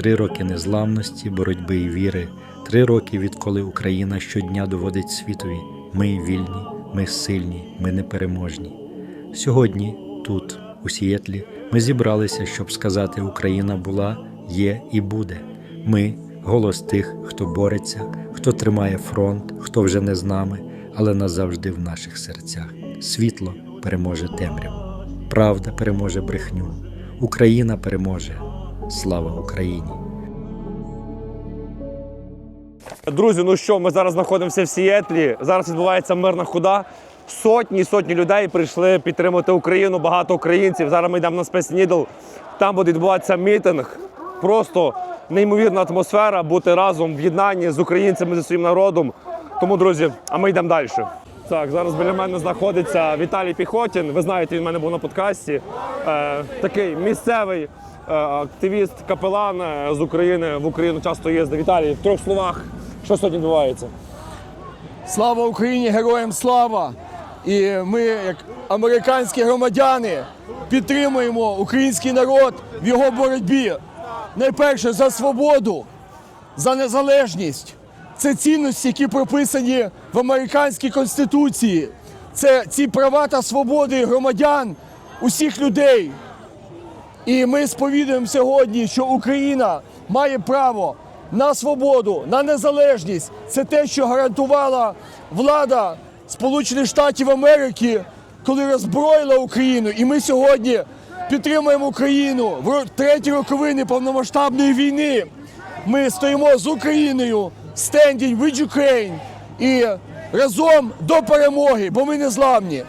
Три роки незламності, боротьби і віри, три роки, відколи Україна щодня доводить світові: ми вільні, ми сильні, ми непереможні. Сьогодні, тут, у Сієтлі, ми зібралися, щоб сказати: Україна була, є і буде. Ми голос тих, хто бореться, хто тримає фронт, хто вже не з нами, але назавжди в наших серцях. Світло переможе темряву, правда переможе брехню, Україна переможе. Слава Україні! Друзі, ну що, ми зараз знаходимося в Сіетлі. Зараз відбувається мирна хода. Сотні сотні людей прийшли підтримати Україну, багато українців. Зараз ми йдемо на Needle. Там буде відбуватися мітинг. Просто неймовірна атмосфера бути разом в єднанні з українцями зі своїм народом. Тому, друзі, а ми йдемо далі. Так, зараз біля мене знаходиться Віталій Піхотін. Ви знаєте, він в мене був на подкасті. Е, такий місцевий активіст, капелан е, з України в Україну часто їздить. Віталій, в трьох словах, що сьогодні відбувається? Слава Україні, героям слава! І ми, як американські громадяни, підтримуємо український народ в його боротьбі. Найперше за свободу, за незалежність. Це цінності, які прописані в американській конституції. Це ці права та свободи громадян, усіх людей. І ми сповідуємо сьогодні, що Україна має право на свободу, на незалежність. Це те, що гарантувала влада Сполучених Штатів Америки, коли роззброїла Україну. І ми сьогодні підтримуємо Україну в треті роковини повномасштабної війни. Ми стоїмо з Україною, standing with Ukraine і разом до перемоги, бо ми не зламні.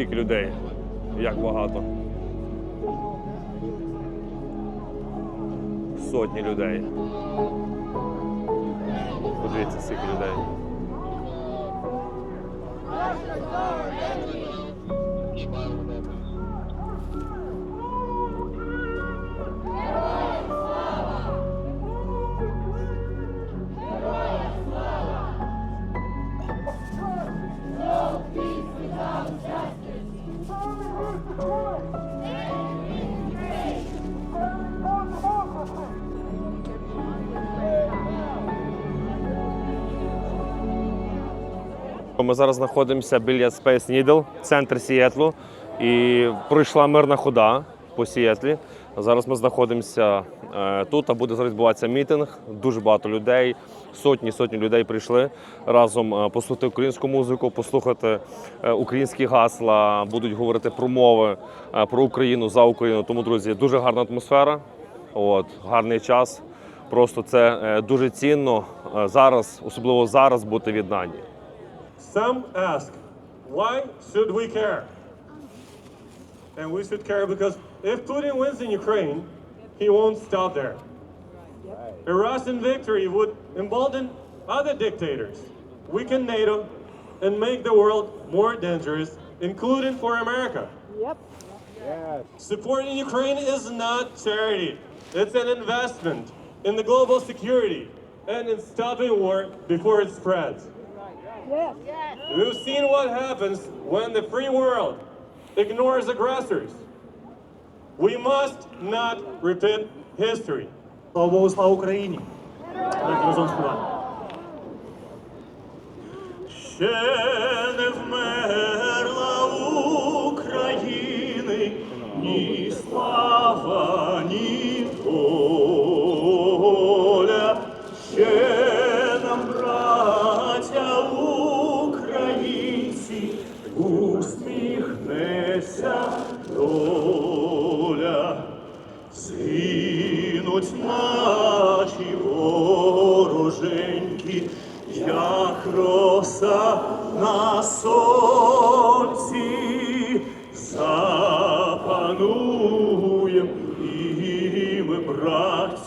Скільки людей, як багато. Сотні людей. Подивіться, скільки людей. Ми зараз знаходимося біля Space Needle, центр Сіетлу. І пройшла мирна хода по Сіетлі. Зараз ми знаходимося е, тут, а буде зараз відбуватися мітинг. Дуже багато людей, сотні сотні людей прийшли разом е, послухати українську музику, послухати е, українські гасла, будуть говорити про мови, про Україну за Україну. Тому, друзі, дуже гарна атмосфера. От, гарний час. Просто це дуже цінно зараз, особливо зараз, бути в єднанні. Some ask, why should we care? And we should care because if Putin wins in Ukraine, he won't stop there. A Russian victory would embolden other dictators, weaken NATO, and make the world more dangerous, including for America. Yep. Supporting Ukraine is not charity. It's an investment in the global security and in stopping war before it spreads. Yes. We've seen what happens when the free world ignores aggressors. We must not repeat history. Слава Богу, слава Україні! Давайте разом співаємо. Ще не вмерла України ні слава,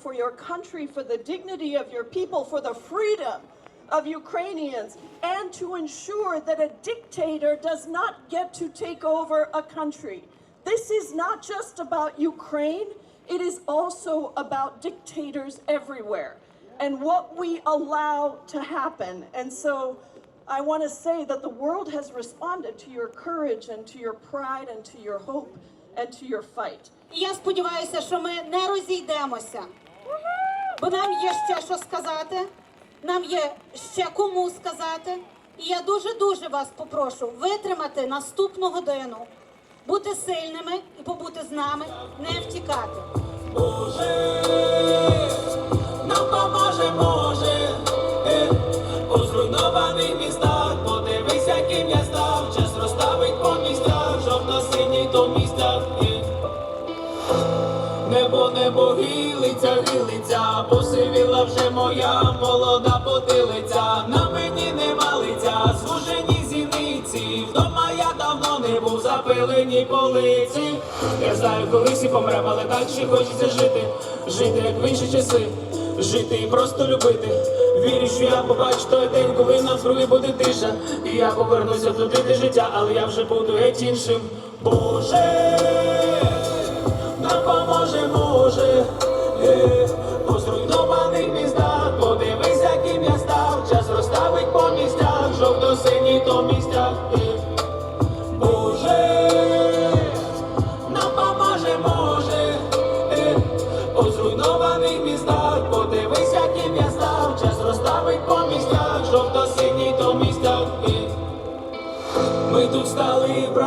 up for your country, for the dignity of your people, for the freedom of Ukrainians, and to ensure that a dictator does not get to take over a country. This is not just about Ukraine, it is also about dictators everywhere and what we allow to happen. And so I want to say that the world has responded to your courage and to your pride and to your hope and to your fight. І я сподіваюся, що ми не розійдемося, Бо нам є ще що сказати, нам є ще кому сказати. І я дуже дуже вас попрошу витримати наступну годину, бути сильними і побути з нами, не втікати. Вже моя молода потилиця, на мені не валиться, звужені зіниці, вдома я давно не був запилені полиці. Я знаю, колись і помрем, але так ще хочеться жити, жити, як в інші часи, жити і просто любити. Вірю, що я побачу той день, коли навкруги буде тиша, і я повернуся туди, де життя, але я вже буду геть іншим. Боже нам поможе, може, е,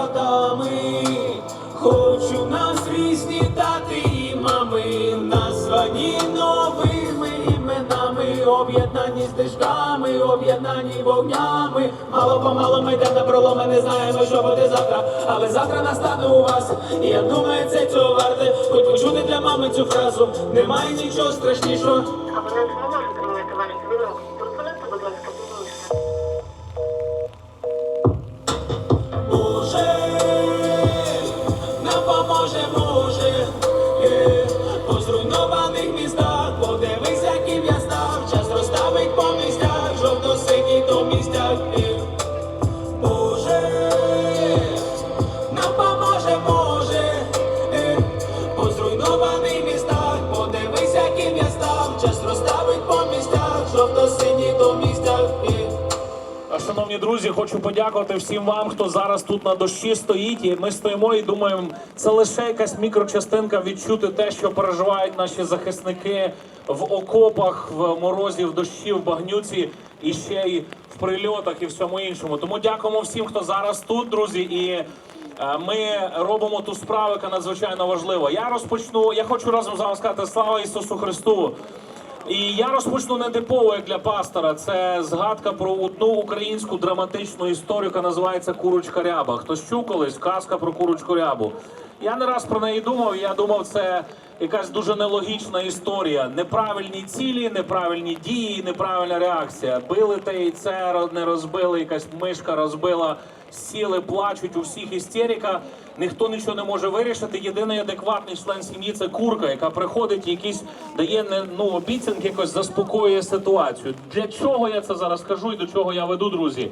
братами, хочу нас різні тати і мами, названі новими іменами, об'єднані стежками, об'єднані вогнями. Мало помало ми йдемо на пролом, ми не знаємо, що буде завтра, але завтра настане у вас. І я думаю, це цього варте. Хоч почути для мами цю фразу, немає нічого страшнішого. Хочу подякувати всім вам, хто зараз тут на дощі стоїть. І ми стоїмо і думаємо, це лише якась мікрочастинка відчути те, що переживають наші захисники в окопах, в морозі, в дощі, в багнюці і ще й в прильотах і всьому іншому. Тому дякуємо всім, хто зараз тут, друзі. І е, ми робимо ту справу, яка надзвичайно важлива. Я розпочну. Я хочу разом з вами сказати слава Ісусу Христу. І я розпочну не типово як для пастора. Це згадка про одну українську драматичну історію, яка називається Курочка Ряба. Хтось чув колись казка про курочку рябу. Я не раз про неї думав. Я думав, це якась дуже нелогічна історія. Неправильні цілі, неправильні дії, неправильна реакція. Били те яйце, ро- не розбили, якась мишка розбила, сіли, плачуть, у всіх істерика. Ніхто нічого не може вирішити. Єдиний адекватний член сім'ї це курка, яка приходить якісь дає не ну обіцянки, якось заспокоює ситуацію. Для чого я це зараз кажу і до чого я веду, друзі?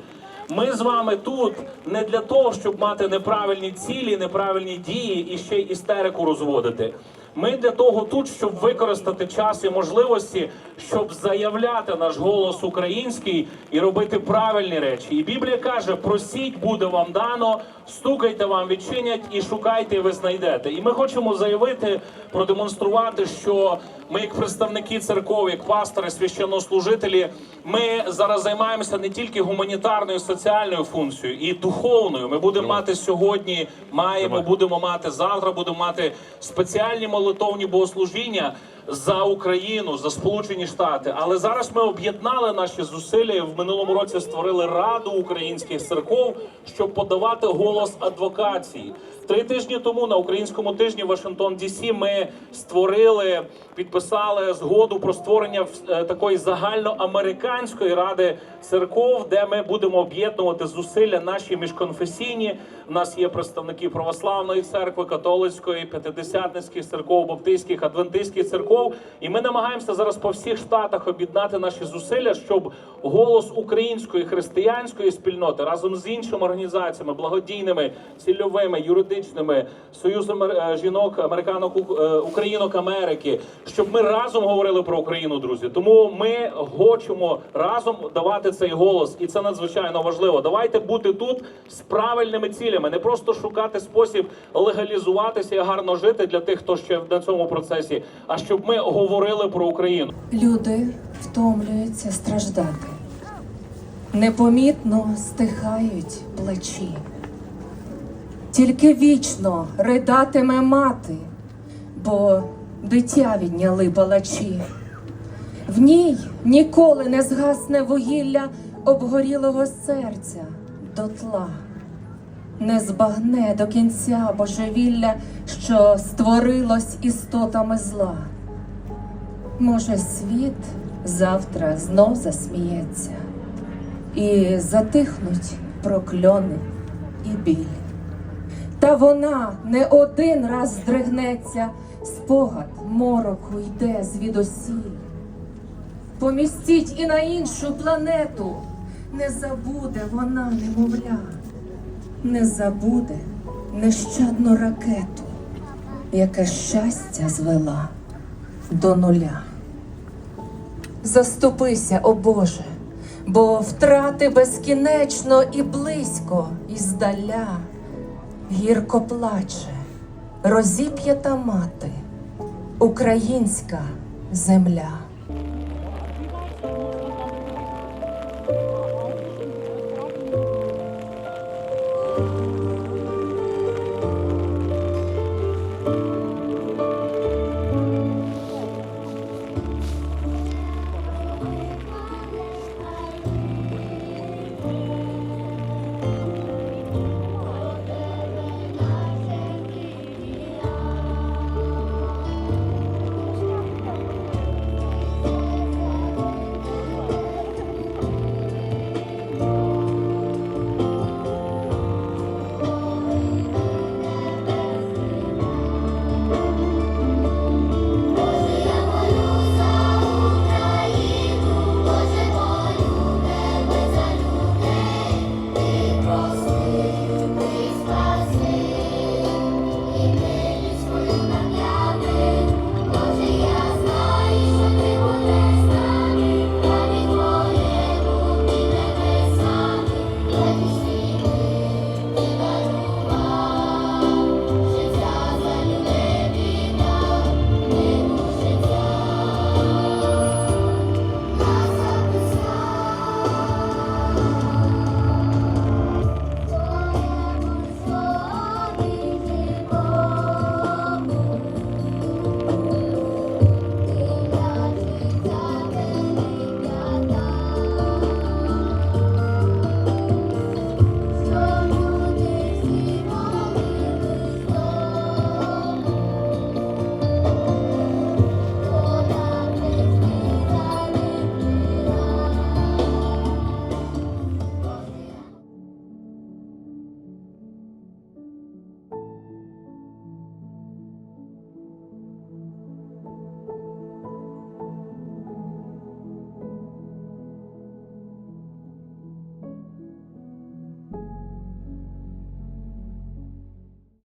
Ми з вами тут не для того, щоб мати неправильні цілі, неправильні дії і ще й істерику розводити. Ми для того тут, щоб використати час і можливості, щоб заявляти наш голос український і робити правильні речі. І Біблія каже: просіть, буде вам дано, стукайте вам відчинять і шукайте, і ви знайдете. І ми хочемо заявити, продемонструвати, що ми, як представники церков, як пастори, священнослужителі, ми зараз займаємося не тільки гуманітарною соціальною функцією і духовною. Ми будемо мати сьогодні, маємо, будемо мати завтра, будемо мати спеціальні молитовні богослужіння за Україну, за Сполучені Штати. Але зараз ми об'єднали наші зусилля. В минулому році створили раду українських церков, щоб подавати голос адвокації. Три тижні тому на українському тижні Вашингтон Дісі ми створили, підписали згоду про створення е, такої загальноамериканської ради церков, де ми будемо об'єднувати зусилля наші міжконфесійні. Нас є представники православної церкви, католицької, п'ятидесятницьких церков, баптистських, адвентистських церков. І ми намагаємося зараз по всіх штатах об'єднати наші зусилля, щоб голос української християнської спільноти разом з іншими організаціями, благодійними, цільовими, юридичними, союзом е, жінок, американок, е, українок Америки, щоб ми разом говорили про Україну, друзі. Тому ми хочемо разом давати цей голос, і це надзвичайно важливо. Давайте бути тут з правильними цілями, не просто шукати спосіб легалізуватися і гарно жити для тих, хто ще на цьому процесі, а щоб ми говорили про Україну. Люди втомлюються страждати, непомітно стихають плечі. Тільки вічно ридатиме мати, бо дитя відняли палачі. В ній ніколи не згасне вугілля обгорілого серця дотла, не збагне до кінця божевілля, що створилось істотами зла. Може, світ завтра знов засміється, і затихнуть прокльони і біль. Та вона не один раз здригнеться, спогад мороку йде звідусіль. Помістіть і на іншу планету, не забуде вона немовля, не забуде нещадну ракету, яке щастя звела до нуля. Заступися, о Боже, бо втрати безкінечно і близько, і здаля. Гірко плаче, розіп'ята мати, українська земля.